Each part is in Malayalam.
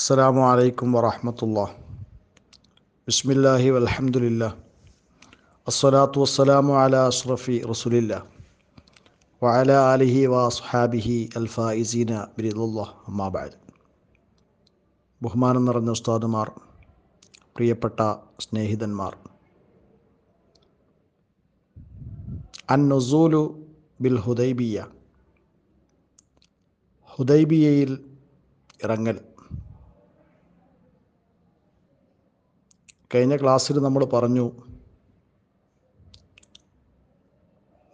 السلام عليكم ورحمة الله بسم الله والحمد لله الصلاة والسلام على أشرف رسول الله وعلى آله وأصحابه الفائزين برضا الله أما بعد ബഹുമാനം നിറഞ്ഞ ഉസ്താദുമാർ പ്രിയപ്പെട്ട സ്നേഹിതന്മാർ അൻ നൊസൂലു ബിൽ ഹുദൈബിയ ഹുദൈബിയയിൽ ഇറങ്ങൽ കഴിഞ്ഞ ക്ലാസ്സിൽ നമ്മൾ പറഞ്ഞു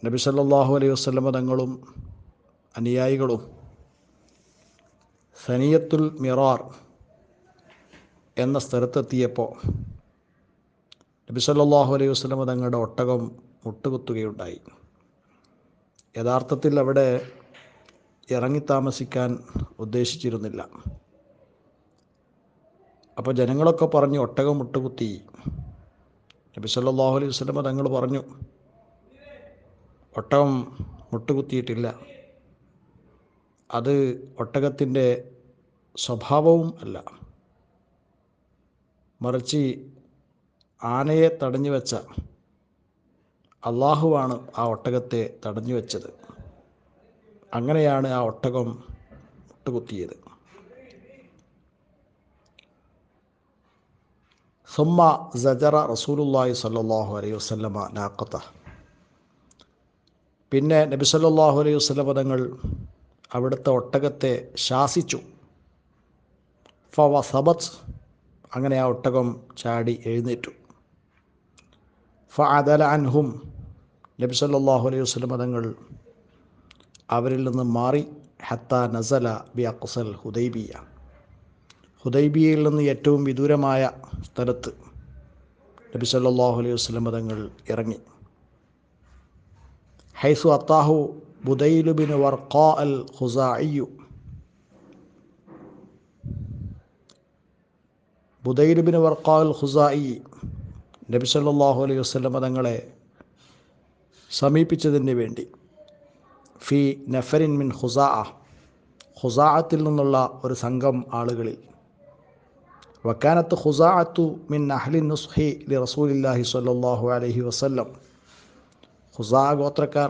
നബി സല്ലാഹു അലൈഹി വസല്ലമ തങ്ങളും അനുയായികളും സനിയത്തുൽ മിറാർ എന്ന സ്ഥലത്തെത്തിയപ്പോൾ നബി സല്ലാഹു അലൈഹി വസല്ലമ തങ്ങളുടെ ഒട്ടകം മുട്ടുകുത്തുകയുണ്ടായി. യഥാർത്ഥത്തിൽ അവിടെ ഇറങ്ങി താമസിക്കാൻ ഉദ്ദേശിച്ചിരുന്നില്ല. അപ്പോൾ ജനങ്ങളൊക്കെ പറഞ്ഞു ഒട്ടകം മുട്ടുകുത്തി. നബി സല്ലാഹു അലൈഹി വസ്ലമ തങ്ങൾ പറഞ്ഞു ഒട്ടകം മുട്ടുകുത്തിയിട്ടില്ല. അത് ഒട്ടകത്തിന്റെ സ്വഭാവവും അല്ല. മറിച്ച് ആനയെ തടഞ്ഞു വെച്ച അള്ളാഹുവാണ് ആ ഒട്ടകത്തെ തടഞ്ഞു വെച്ചത്. അങ്ങനെയാണ് ആ ഒട്ടകം മുട്ടുകുത്തിയത്. സുമ്മ സജറ റസൂലുല്ലാഹി സല്ലാഹു അലൈഹി വസ്ലമ നാക്കത്ത പിന്നെ നബി സല്ലാഹു അലൈഹി വസ്ലമ തങ്ങൾ അവിടുത്തെ ഒട്ടകത്തെ ശാസിച്ചു. ഫവ അങ്ങനെ ആ ഒട്ടകം ചാടി എഴുന്നേറ്റു. ഫ അദല അൻഹും നബി സല്ലാഹു അലൈഹി വസ്ലമ തങ്ങൾ അവരിൽ നിന്ന് മാറി. ഹത്ത നസല ബി അക്സൽ ഹുദൈബിയ ഹുദൈബിയയിൽ നിന്ന് ഏറ്റവും വിദൂരമായ സ്ഥലത്ത് നബി സല്ലാഹു അലൈഹി വസ്ലം തങ്ങൾ ഇറങ്ങി. ഹൈസു അത്താഹു ബുദൈലുബിൻ വർക്കാ അൽ ഹുസായിയു ബുദൈലുബിൻ വർക്കാ അൽ ഹുസായി നബി സല്ലാഹു അലൈഹി വസ്ലം തങ്ങളെ സമീപിച്ചതിന് വേണ്ടി. ഫി നഫരിൻ മിൻ ഹുസാ ഹുസാഅത്തിൽ നിന്നുള്ള ഒരു സംഘം ആളുകളിൽ. വക്കാനത്ത് ഹുസാഅത്തു മിൻ അഹ്ലിൻ നുസ്ഹി ലി റസൂലില്ലാഹി സ്വല്ലല്ലാഹു അലൈഹി വസല്ലം ഹുസാ ഗോത്രക്കാർ.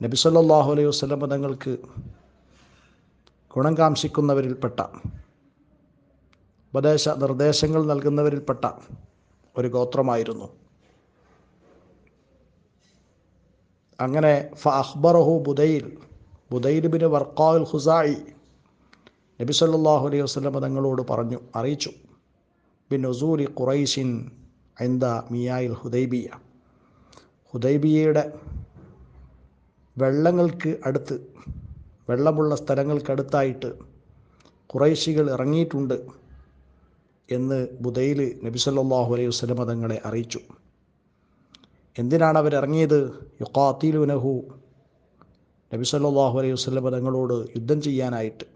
നബി സല്ലല്ലാഹു അലൈഹി വസല്ലം തങ്ങൾക്ക് ഗുണം കാംക്ഷിക്കുന്നവരിൽപ്പെട്ട ഉപദേശ നിർദ്ദേശങ്ങൾ നൽകുന്നവരിൽപ്പെട്ട ഒരു ഗോത്രമായിരുന്നു. അങ്ങനെ ഫ അഖ്ബറഹു ബുദൈൽ ബുദൈൽ ബിൻ വർക്കാൽ ഹുസായി നബി സല്ലാഹു അലൈഹി വസ്ലം തങ്ങളോട് പറഞ്ഞു അറിയിച്ചു. Bin ഒസൂരി ഖുറൈഷിൻ ഐന്ദ മിയായിൽ Hudaibiya. ഹുദൈബിയയുടെ വെള്ളങ്ങൾക്ക് അടുത്ത് വെള്ളമുള്ള സ്ഥലങ്ങൾക്കടുത്തായിട്ട് കുറൈശികൾ ഇറങ്ങിയിട്ടുണ്ട് എന്ന് ബുദൈൽ നബി സല്ലാഹു അലൈഹി വസ്ലം തങ്ങളെ അറിയിച്ചു. എന്തിനാണ് അവരിറങ്ങിയത് യുക്കാത്തിലുനഹു നബി സല്ലാഹു അലൈഹി വസ്ലം തങ്ങളോട് യുദ്ധം ചെയ്യാനായിട്ട്.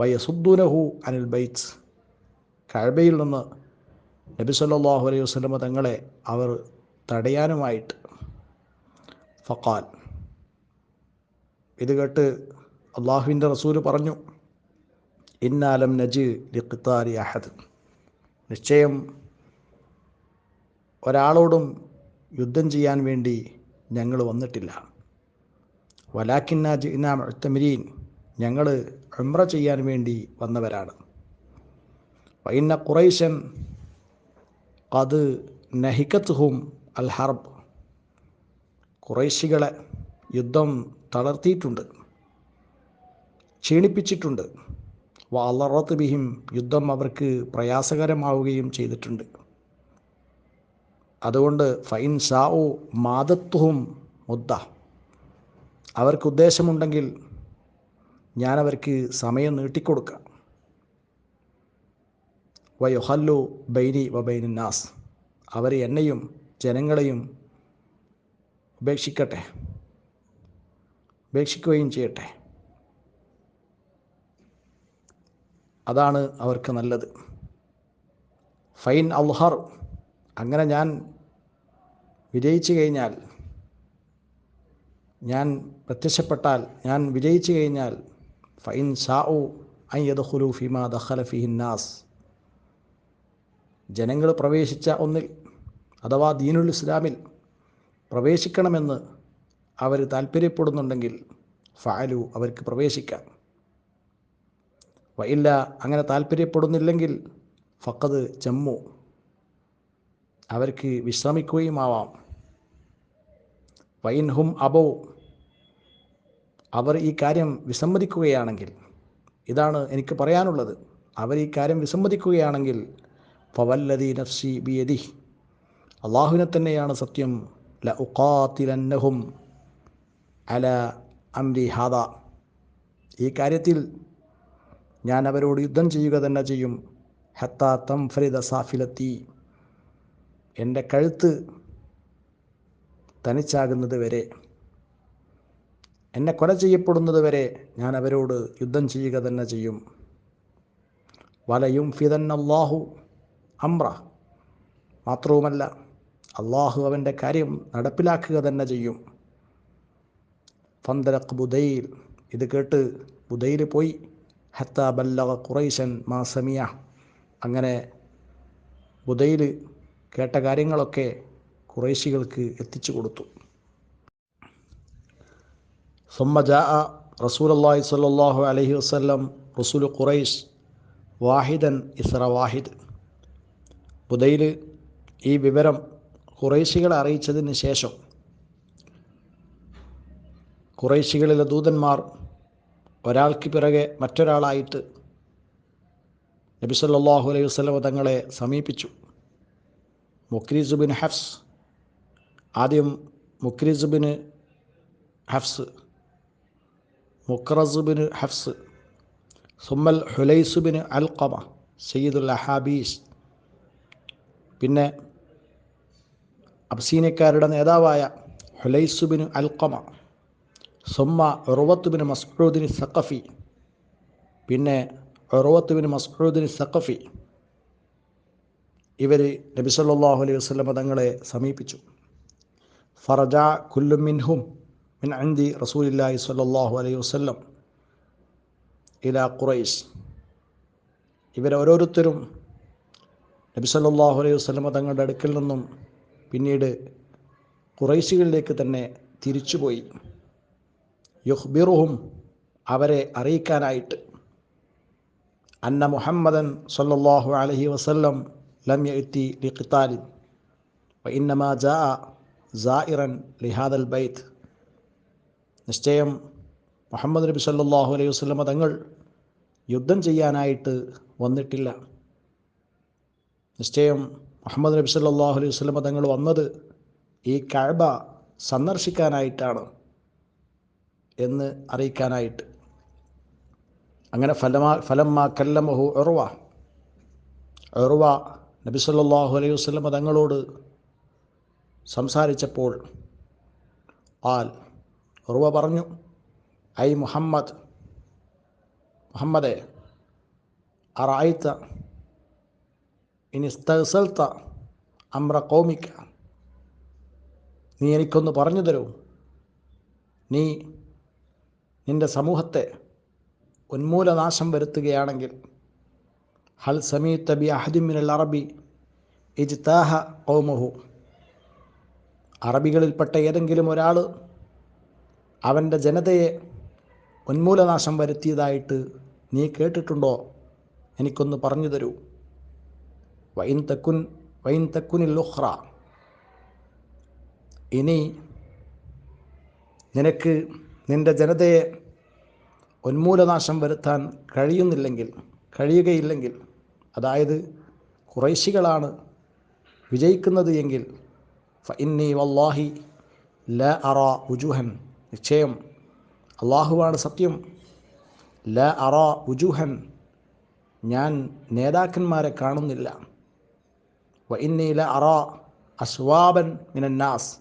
വയസുദ്ദുനഹു അനിൽ ബൈറ്റ്സ് കഴബയിൽ നിന്ന് നബി സല്ലാഹു അലൈഹി വസ്ലമ തങ്ങളെ അവർ തടയാനുമായിട്ട് ഫക്കാൽ ഇത് കേട്ട് അള്ളാഹുവിന്റെ റസൂൽ പറഞ്ഞു ഇന്നാലം നജ് ലിഖ്താരി അഹദ്. നിശ്ചയം ഒരാളോടും യുദ്ധം ചെയ്യാൻ വേണ്ടി ഞങ്ങൾ വന്നിട്ടില്ല. വലാക്കിന്ന ജിനാം എഴുത്തമിരീൻ ഞങ്ങൾ ഉംറ ചെയ്യാൻ വേണ്ടി വന്നവരാണ്. വൈന്ന കുറൈശൻ അത് നഹിക്കത്തുഹും അൽ ഹർബ്. ഖുറൈശികളെ യുദ്ധം തളർത്തിയിട്ടുണ്ട് ക്ഷീണിപ്പിച്ചിട്ടുണ്ട്. വളറത്ത് ബിഹിം യുദ്ധം അവർക്ക് പ്രയാസകരമാവുകയും ചെയ്തിട്ടുണ്ട്. അതുകൊണ്ട് ഫൈൻ ഷാഉ മാതത്വവും മുദ്ദ. അവർക്ക് ഉദ്ദേശമുണ്ടെങ്കിൽ ഞാൻ അവർക്ക് സമയം നീട്ടിക്കൊടുക്കാം. വയൊഹല്ലു ബൈനി വബൈനി നാസ്. അവർ എന്നെയും ജനങ്ങളെയും ഉപേക്ഷിക്കട്ടെ. ഉപേക്ഷിക്കുകയും ചെയ്യട്ടെ. അതാണ് അവർക്ക് നല്ലത്. ഫൈൻ അൽഹർ അങ്ങനെ ഞാൻ വിജയിച്ചു കഴിഞ്ഞാൽ ഞാൻ പ്രത്യക്ഷപ്പെട്ടാൽ ഞാൻ വിജയിച്ചു കഴിഞ്ഞാൽ ഫൈൻ ഷാഉ അയ്യദ് ഖുലൂഫിമാ ദഖലഫിഹിന്നാസ് ജനങ്ങൾ പ്രവേശിച്ച ഒന്നിൽ അഥവാ ദീനുൽ ഇസ്ലാമിൽ പ്രവേശിക്കണമെന്ന് അവർ താല്പര്യപ്പെടുന്നുണ്ടെങ്കിൽ ഫാലു അവർക്ക് പ്രവേശിക്കാം. വയില്ല അങ്ങനെ താല്പര്യപ്പെടുന്നില്ലെങ്കിൽ ഫക്കത് ജമ്മു അവർക്ക് വിശ്രമിക്കുകയുമാവാം. വൈൻഹും അബോ അവർ ഈ കാര്യം വിസമ്മതിക്കുകയാണെങ്കിൽ ഇതാണ് എനിക്ക് പറയാനുള്ളത്. അവർ ഈ കാര്യം വിസമ്മതിക്കുകയാണെങ്കിൽ ഫവല്ലതി നഫ്സി ബിയതി അള്ളാഹുവിനെ തന്നെയാണ് സത്യം. ല ഉഖാത്തിലന്നഹും അല അംരി ഹാദ. ഈ കാര്യത്തിൽ ഞാൻ അവരോട് യുദ്ധം ചെയ്യുക തന്നെ ചെയ്യും. ഹത്ത തംഫരിദ സാഫിലത്തി. എന്റെ കഴുത്ത് തനിച്ചാകുന്നത് വരെ എന്നെ കൊല ചെയ്യപ്പെടുന്നത് വരെ ഞാൻ അവരോട് യുദ്ധം ചെയ്യുക തന്നെ ചെയ്യും. വലയും ഫിതൻ അള്ളാഹു അമ്ര മാത്രവുമല്ല അള്ളാഹു അവന്റെ കാര്യം നടപ്പിലാക്കുക തന്നെ ചെയ്യും. ഫന്തലഖ് ബുദൈൽ. ഇത് കേട്ട് ബുദൈൽ പോയി. ഹത്ത ബല്ലഗ ഖുറൈശൻ മാ സമിയ അങ്ങനെ ബുദൈൽ കേട്ട കാര്യങ്ങളൊക്കെ കുറേശികൾക്ക് എത്തിച്ചു കൊടുത്തു. ثم جاء رسول الله صلى الله عليه وسلم رسول قريش വാഹിദൻ ഇസ്ര വാഹിദ് ബുദയിൽ ഈ വിവരം കുറേശികളെ അറിയിച്ചതിന് ശേഷം കുറേശികളിലെ ദൂതന്മാർ ഒരാൾക്ക് പിറകെ മറ്റൊരാളായിട്ട് നബി സല്ലല്ലാഹു അലൈഹി വസല്ലം തങ്ങളെ സമീപിച്ചു മുക്രീസുബിൻ ഹഫ്സ് ആദ്യം മുക്രീസുബിന് ഹഫ്സ് മുക്രസുബിന് ഹഫ്സ് സുമ്മൽ ഹുലൈസുബിന് അൽക്കമ സയ്യിദുൽ അഹാബീസ്. പിന്നെ അബ്സീനക്കാരുടെ നേതാവായ ഹുലൈസുബിന് അൽക്കമ സുമ്മ ഉറവത്തുബിന് മസ്ഊദിന് സഖഫി പിന്നെ ഉറവത്തുബിന് മസ്ഊദിന് സഖഫി. ഇവർ നബി സല്ലല്ലാഹു അലൈഹി വസല്ലം തങ്ങളെ സമീപിച്ചു. ഫറജ കുല്ലും മിൻഹും മിൻ അൻദി റസൂലില്ലാഹി സ്വല്ലല്ലാഹു അലൈഹി വസല്ലം ഇല ഖുറൈസ് ഇവരോരോരുത്തരും നബി സല്ലാഹു അലൈഹി വസ്ലമ തങ്ങളുടെ അടുക്കൽ നിന്നും പിന്നീട് ഖുറൈശികളിലേക്ക് തന്നെ തിരിച്ചുപോയി. യുഹ്ബിറുഹും അവരെ അറിയിക്കാനായിട്ട്. അന്ന മുഹമ്മദൻ സല്ലാഹു അലഹി വസല്ലം ലം യഅതി ലിഖിതാലിൻ ജാ ജാ സായിറൻ ലിഹാദൽ ബൈത്ത്. നിശ്ചയം മുഹമ്മദ് നബി സല്ലാഹു അലൈഹി വസ്ലമ തങ്ങൾ യുദ്ധം ചെയ്യാനായിട്ട് വന്നിട്ടില്ല. നിശ്ചയം മുഹമ്മദ് നബി സല്ലാഹു അലൈഹി വസ്ലമ തങ്ങൾ വന്നത് ഈ കഴബ സന്ദർശിക്കാനായിട്ടാണ് എന്ന് അറിയിക്കാനായിട്ട്. അങ്ങനെ ഫലമാ ഫലമ്മ കല്ലമഹു എറുവ എറുവ നബി സല്ലാഹു അലൈഹി വസ്ലമ തങ്ങളോട് സംസാരിച്ചപ്പോൾ ആൽ ഉറവ പറഞ്ഞു ഐ മുഹമ്മദ് മുഹമ്മദെ അറായിത്ത ഇനി സ്തൽത്ത അമ്ര കോമിക്ക നീ എനിക്കൊന്ന് പറഞ്ഞു തരൂ. നീ നിന്റെ സമൂഹത്തെ ഉന്മൂലനാശം വരുത്തുകയാണെങ്കിൽ ഹൽ സമീത്ത ബി അഹദിമിനൽ അറബി ഇജ്താഹ ഓമുഹു അറബികളിൽപ്പെട്ട ഏതെങ്കിലും ഒരാൾ അവന്റെ ജനതയെ ഉന്മൂലനാശം വരുത്തിയതായിട്ട് നീ കേട്ടിട്ടുണ്ടോ? എനിക്കൊന്ന് പറഞ്ഞു തരൂ. വൈൻ തക്കുൻ വൈൻ തക്കുനിൽ ലുഹ്റ ഇനി നിനക്ക് നിന്റെ ജനതയെ ഉന്മൂലനാശം വരുത്താൻ കഴിയുന്നില്ലെങ്കിൽ കഴിയുകയില്ലെങ്കിൽ അതായത് കുറേശികളാണ് വിജയിക്കുന്നത് എങ്കിൽ ഫഇന്നി വല്ലാഹി ല അറ ഉജുഹൻ നിശ്ചയം. അള്ളാഹുവാണ് സത്യം. ല അറ ഉജുഹൻ ഞാൻ നേതാക്കന്മാരെ കാണുന്നില്ല. വ ഇന്നി ല അറ അസ്വാബൻ മിനന്നാസ്.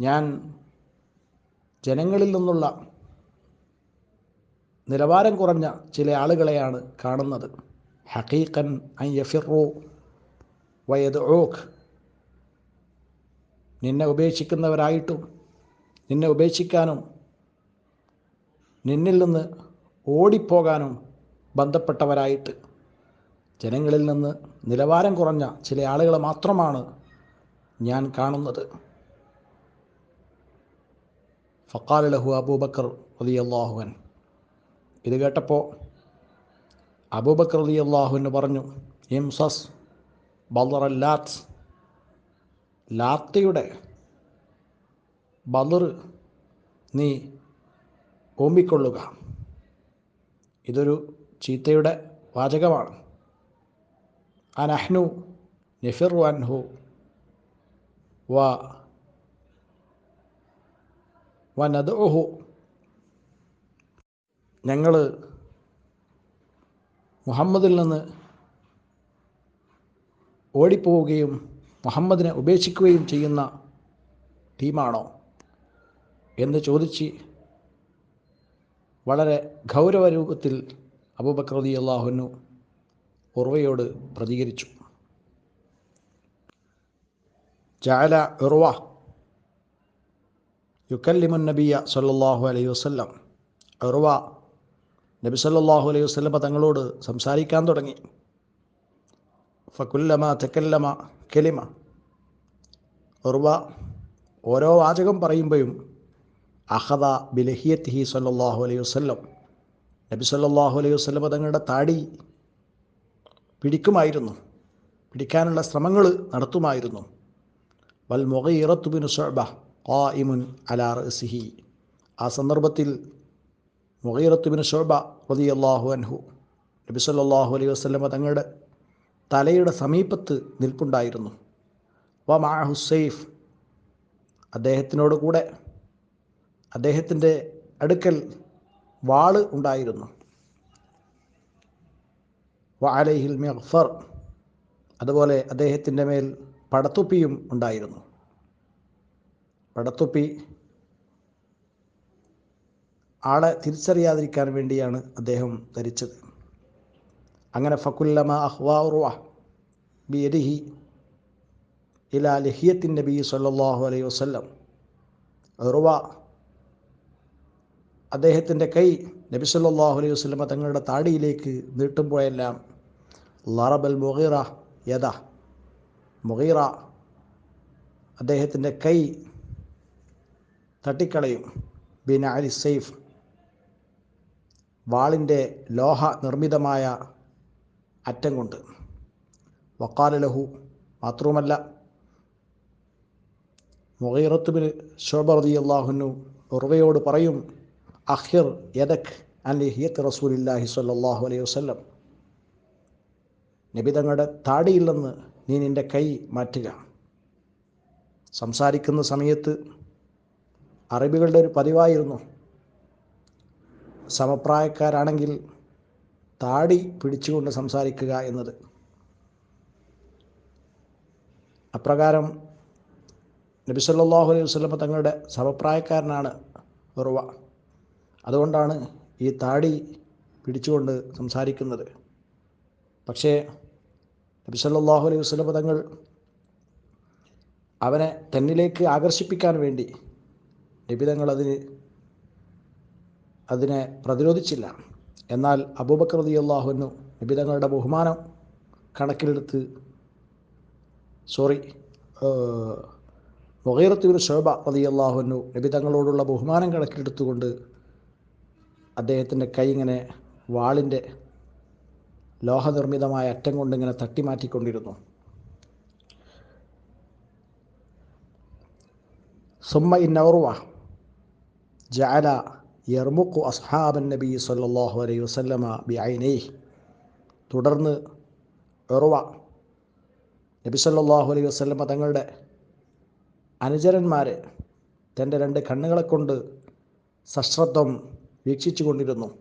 ഞാൻ ജനങ്ങളിൽ നിന്നുള്ള നിലവാരം കുറഞ്ഞ ചില ആളുകളെയാണ് കാണുന്നത്. ഹക്കീഖൻ അൻ യഫിറു ഓഖ് നിന്നെ ഉപേക്ഷിക്കുന്നവരായിട്ടും നിന്നെ ഉപേക്ഷിക്കാനും നിന്നിൽ നിന്ന് ഓടിപ്പോകാനും ബന്ധപ്പെട്ടവരായിട്ട്. ജനങ്ങളിൽ നിന്ന് നിലവാരം കുറഞ്ഞ ചില ആളുകളെ മാത്രമാണ് ഞാൻ കാണുന്നത്. ഫക്കാൽ ലഹു അബൂബക്കർ റതി അള്ളാഹുവൻ ഇത് കേട്ടപ്പോൾ അബൂബക്കർ റതി അള്ളാഹുവിന് പറഞ്ഞു ഇംസസ് ലാത്ത് ലാത്തയുടെ ബലർ നീ ഓമ്പിക്കൊള്ളുക. ഇതൊരു ചീത്തയുടെ വാചകമാണ്. അനഹ്നു നെഫിർ അൻഹു വ ഓഹു ഞങ്ങൾ മുഹമ്മദിൽ നിന്ന് ഓടിപ്പോവുകയും മുഹമ്മദിനെ ഉപേക്ഷിക്കുകയും ചെയ്യുന്ന ടീമാണോ? എന്ന് ചോദിച്ച് വളരെ ഗൗരവരൂപത്തിൽ അബൂബക്കർ റതി അള്ളാഹുനു ഉർവയോട് പ്രതികരിച്ചു. ജാല ഉർവ യുക്കല്ലിമുൻ നബിയ സല്ലാഹു അലൈഹി വസ്ലം ഉർവ നബി സല്ലാഹു അലൈഹി വസ്ലമ തങ്ങളോട് സംസാരിക്കാൻ തുടങ്ങി. ഫക്കുല്ലമ തെക്കല്ലമ കെലിമ. ഉർവ ഓരോ വാചകം പറയുമ്പോഴും അഹദ ബിലഹിയത്തിഹി സല്ലാഹു അലൈഹി വസ്ലം നബി സല്ലാഹു അലൈഹി വസ്ലം തങ്ങളുടെ താടി പിടിക്കുമായിരുന്നു. പിടിക്കാനുള്ള ശ്രമങ്ങൾ നടത്തുമായിരുന്നു. വൽ മൊഹീറത്തുബിനു ഷൊബ ഇമുൻ അലാർ സിഹി ആ സന്ദർഭത്തിൽ മൊഹീറത്തുബിന് ഷോബ റതി അള്ളാഹു അൻഹു നബി സല്ലാഹു അലൈഹി വസ്ലമ തങ്ങളുടെ തലയുടെ സമീപത്ത് നിൽപ്പുണ്ടായിരുന്നു. വ മാ ഹുസൈഫ് അദ്ദേഹത്തിനോട് കൂടെ അദ്ദേഹത്തിന്റെ അടുക്കൽ വാൾ ഉണ്ടായിരുന്നു. വാലഹിൽ മെഫർ അതുപോലെ അദ്ദേഹത്തിന്റെ മേൽ പടത്തുപ്പിയും ഉണ്ടായിരുന്നു. പടത്തുപ്പി ആളെ തിരിച്ചറിയാതിരിക്കാൻ വേണ്ടിയാണ് അദ്ദേഹം ധരിച്ചത്. അങ്ങനെ ഫക്കുല്ലമ അഹ്വാറുവ ബിയരിഹി ഇല ലഹിയത്തിൻ നബി സല്ലാഹു അലൈഹി വസ്ല്ലം. ഉറുവ അദ്ദേഹത്തിന്റെ കൈ നബി സല്ലാഹു അലൈഹി വസ്ലമ തങ്ങളുടെ താടിയിലേക്ക് നീട്ടുമ്പോഴെല്ലാം ലറബൽ മുഗീറ യഥ മുഗീറ അദ്ദേഹത്തിന്റെ കൈ തട്ടിക്കളയും. ബിൻ അലി സെയ്ഫ് വാളിന്റെ ലോഹ നിർമ്മിതമായ അറ്റം കൊണ്ട്. വക്കാലലഹു മാത്രവുമല്ല ഷോബർ ഷോബർദി അള്ളാഹുനു ഉറവയോട് പറയും അഹിർ യദക് അൻ ലിഹിയത്ത് റസൂലില്ലാഹി സ്വല്ലാഹു അലൈഹി വസ്ലം നബി തങ്ങളുടെ താടിയിൽ നീ നിന്റെ കൈ മാറ്റുക. സംസാരിക്കുന്ന സമയത്ത് അറബികളുടെ ഒരു പതിവായിരുന്നു. സമപ്രായക്കാരാണെങ്കിൽ താടി പിടിച്ചുകൊണ്ട് സംസാരിക്കുക എന്നത്. അപ്രകാരം നബി സല്ലാഹു അലൈഹി വസ്ലമ തങ്ങളുടെ സമപ്രായക്കാരനാണ് ഉറവ. അതുകൊണ്ടാണ് ഈ താടി പിടിച്ചുകൊണ്ട് സംസാരിക്കുന്നത്. പക്ഷേ നബി സല്ലല്ലാഹു അലൈഹി വസ്ലം പദങ്ങൾ അവനെ തന്നിലേക്ക് ആകർഷിപ്പിക്കാൻ വേണ്ടി നിബിതങ്ങൾ അതിന് അതിനെ പ്രതിരോധിച്ചില്ല. എന്നാൽ അബൂബക്കർ റതി അള്ളാഹുവിനു നിബിതങ്ങളുടെ ബഹുമാനം കണക്കിലെടുത്ത് സോറി മൊഹീറത്തുബിൻ ശോഭ റതി അള്ളാഹുവിനു നിബിതങ്ങളോടുള്ള ബഹുമാനം കണക്കിലെടുത്തുകൊണ്ട് അദ്ദേഹത്തിന്റെ കൈ ഇങ്ങനെ വാളിന്റെ ലോഹനിർമ്മിതമായ അറ്റം കൊണ്ട് ഇങ്ങനെ തട്ടിമാറ്റിക്കൊണ്ടിരുന്നു സുമ്മ ഇന്നൗർവ ജാല യർമുക്കു അസ്ഹാബൻ നബി സല്ലാഹു അലൈ വസ്ലമ ബി ഐനൈ തുടർന്ന് എറുവ നബി സല്ലാഹു അലൈ വസ്ലമ തങ്ങളുടെ അനുചരന്മാരെ തന്റെ രണ്ട് കണ്ണുകളെ കൊണ്ട് സശ്രദ്ധം വീക്ഷിച്ചു കൊണ്ടിരുന്നു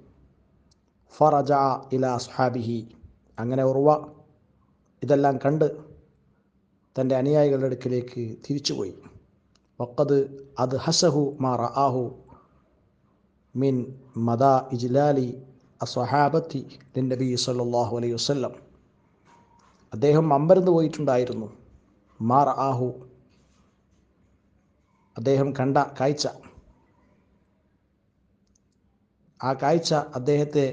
ഫറജ ഇല സുഹാബിഹി അങ്ങനെ ഉറവ ഇതെല്ലാം കണ്ട് തന്റെ അനുയായികളുടെ അടുക്കിലേക്ക് തിരിച്ചുപോയി. വക്കത് അത് ഹസഹു മാ റആഹു മിൻ മദാ ഇജ്ലാലി അസ്വഹാബത്തി നബി സല്ലല്ലാഹു അലൈഹി വസ്ല്ലം. അദ്ദേഹം അമ്പരന്ന് പോയിട്ടുണ്ടായിരുന്നു. മാർ ആഹു അദ്ദേഹം കണ്ട കാഴ്ച. ആ കാഴ്ച അദ്ദേഹത്തെ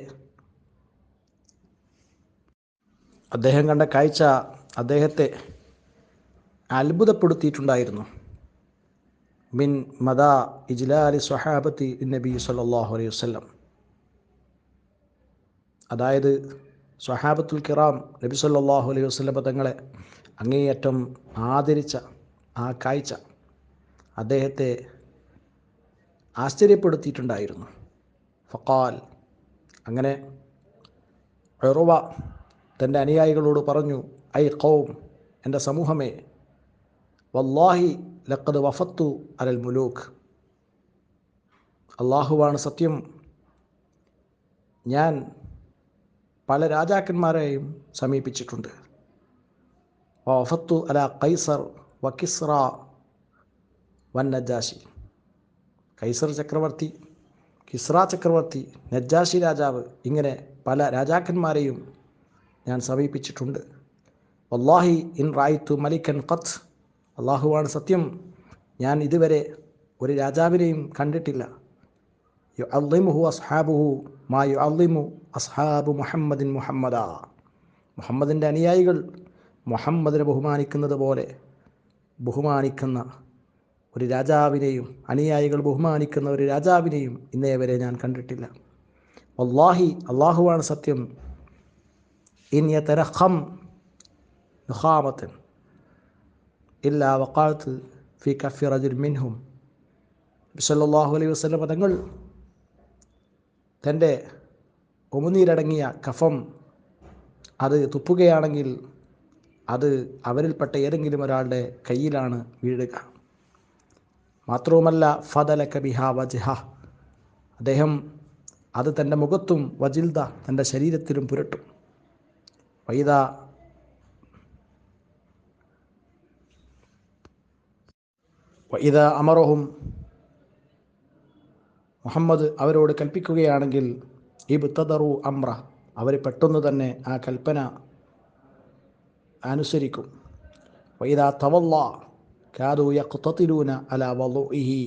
അദ്ദേഹം കണ്ട കാഴ്ച അദ്ദേഹത്തെ അത്ഭുതപ്പെടുത്തിയിട്ടുണ്ടായിരുന്നു. മിൻ മദാ ഇജ്ലാലി സ്വഹാബത്തി നബി സല്ലല്ലാഹു അലൈഹി വസ്ലം അതായത് സ്വഹാബത്തുൽ കിറാം നബി സല്ലല്ലാഹു അലൈഹി വസ്ലം തങ്ങളെ അങ്ങേയറ്റം ആദരിച്ച ആ കാഴ്ച അദ്ദേഹത്തെ ആശ്ചര്യപ്പെടുത്തിയിട്ടുണ്ടായിരുന്നു. ഫക്കാൽ അങ്ങനെ ഒറുവ തന്റെ അനുയായികളോട് പറഞ്ഞു ഐ കൗം എന്റെ സമൂഹമേ വല്ലാഹി ലക്കത് വഫത്തു അലൽ മുലൂക്ക് അള്ളാഹുവാണ് സത്യം. ഞാൻ പല രാജാക്കന്മാരെയും സമീപിച്ചിട്ടുണ്ട്. വഫത്തു അല കൈസർ വ കിസ്ര വൻ നജാശി. കൈസർ ചക്രവർത്തി കിസ്ര ചക്രവർത്തി നജ്ജാശി രാജാവ് ഇങ്ങനെ പല രാജാക്കന്മാരെയും ഞാൻ സമീപിച്ചിട്ടുണ്ട്. വല്ലാഹി ഇൻ റായിത്തു മലിക്കൻ ഖത്ത് അള്ളാഹുവാണ് സത്യം. ഞാൻ ഇതുവരെ ഒരു രാജാവിനെയും കണ്ടിട്ടില്ല. യു അള്ളിമുഹു അസ്ഹാബുഹു മാ യു അള്ളിമു അസ്ഹാബു മുഹമ്മദിൻ മുഹമ്മദ. മുഹമ്മദിന്റെ അനുയായികൾ മുഹമ്മദിനെ ബഹുമാനിക്കുന്നത് പോലെ ബഹുമാനിക്കുന്ന ഒരു രാജാവിനെയും അനുയായികൾ ബഹുമാനിക്കുന്ന ഒരു രാജാവിനെയും ഇന്നേ വരെ ഞാൻ കണ്ടിട്ടില്ല. വല്ലാഹി അള്ളാഹുവാണ് സത്യം. ഇനിയ തരഹം നുഖാമത്തൻ ഇല്ലാ വക്കാലത്ത് ഫി കഫി റജുൽ മിൻഹും. സല്ലല്ലാഹു അലൈഹി വസല്ലം പദങ്ങൾ തന്റെ ഉമുനീരടങ്ങിയ കഫം അത് തുപ്പുകയാണെങ്കിൽ അത് അവരിൽപ്പെട്ട ഏതെങ്കിലും ഒരാളുടെ കയ്യിലാണ് വീഴുക. മാത്രവുമല്ല ഫതലക്ക ബിഹ വജിഹ. അദ്ദേഹം അത് തന്റെ മുഖത്തും വജിൽദ തന്റെ ശരീരത്തിലും പുരട്ടും. വൈദ വൈദ അമറഹും മുഹമ്മദ് അവരോട് കൽപ്പിക്കുകയാണെങ്കിൽ ഈ ബുത്തദറു അമ്ര അവർ പെട്ടെന്ന് തന്നെ ആ കൽപ്പന അനുസരിക്കും. വൈദ തവല്ല കാതു യഖ്തതിലൂന അല വളുഇഹി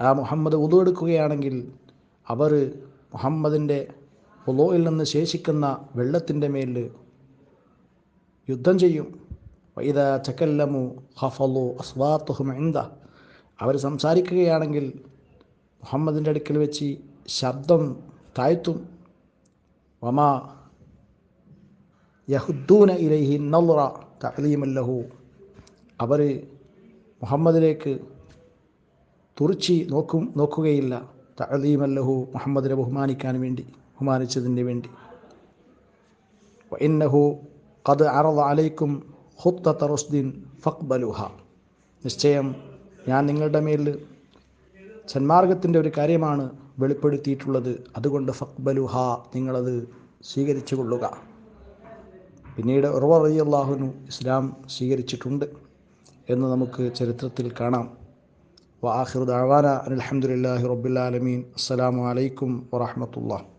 ആ മുഹമ്മദ് ഉദു എടുക്കുകയാണെങ്കിൽ അവർ മുഹമ്മദിന്റെ ഉലോയിൽ നിന്ന് ശേഷിക്കുന്ന വെള്ളത്തിന്റെ മേൽ യുദ്ധം ചെയ്യും. വൈദ ചക്കല്ലമു ഹഫലു അസ്വാത്തുഹും എന്ത അവർ സംസാരിക്കുകയാണെങ്കിൽ മുഹമ്മദിന്റെ അടുക്കൽ വെച്ച് ശബ്ദം താഴ്ത്തും. വമാ യഹുദ്ദൂന ഇലൈഹി നൗറ തലീമല്ലഹു അവർ മുഹമ്മദിലേക്ക് തുറച്ചി നോക്കും നോക്കുകയില്ല. തഅലീമല്ലഹു മുഹമ്മദിനെ ബഹുമാനിക്കാൻ വേണ്ടി ബഹുമാനിച്ചതിന് വേണ്ടി. ഇന്നഹു കത് അറദ അലൈക്കും ഹുത്ത റസ്ദിൻ ഫക്ബലുഹ നിശ്ചയം ഞാൻ നിങ്ങളുടെ മേൽ സന്മാർഗത്തിന്റെ ഒരു കാര്യമാണ് വെളിപ്പെടുത്തിയിട്ടുള്ളത്. അതുകൊണ്ട് ഫക്ബലുഹ നിങ്ങളത് സ്വീകരിച്ചു കൊള്ളുക. പിന്നീട് ഉറവ അള്ളാഹുനു ഇസ്ലാം സ്വീകരിച്ചിട്ടുണ്ട്. എന്ന് നമുക്ക് ചരിത്രത്തിൽ കാണാം. വാഹിർ ദാവാന അലഹമുല്ലാഹി അസ്സലാമു അലൈക്കും വറഹമത്തുള്ള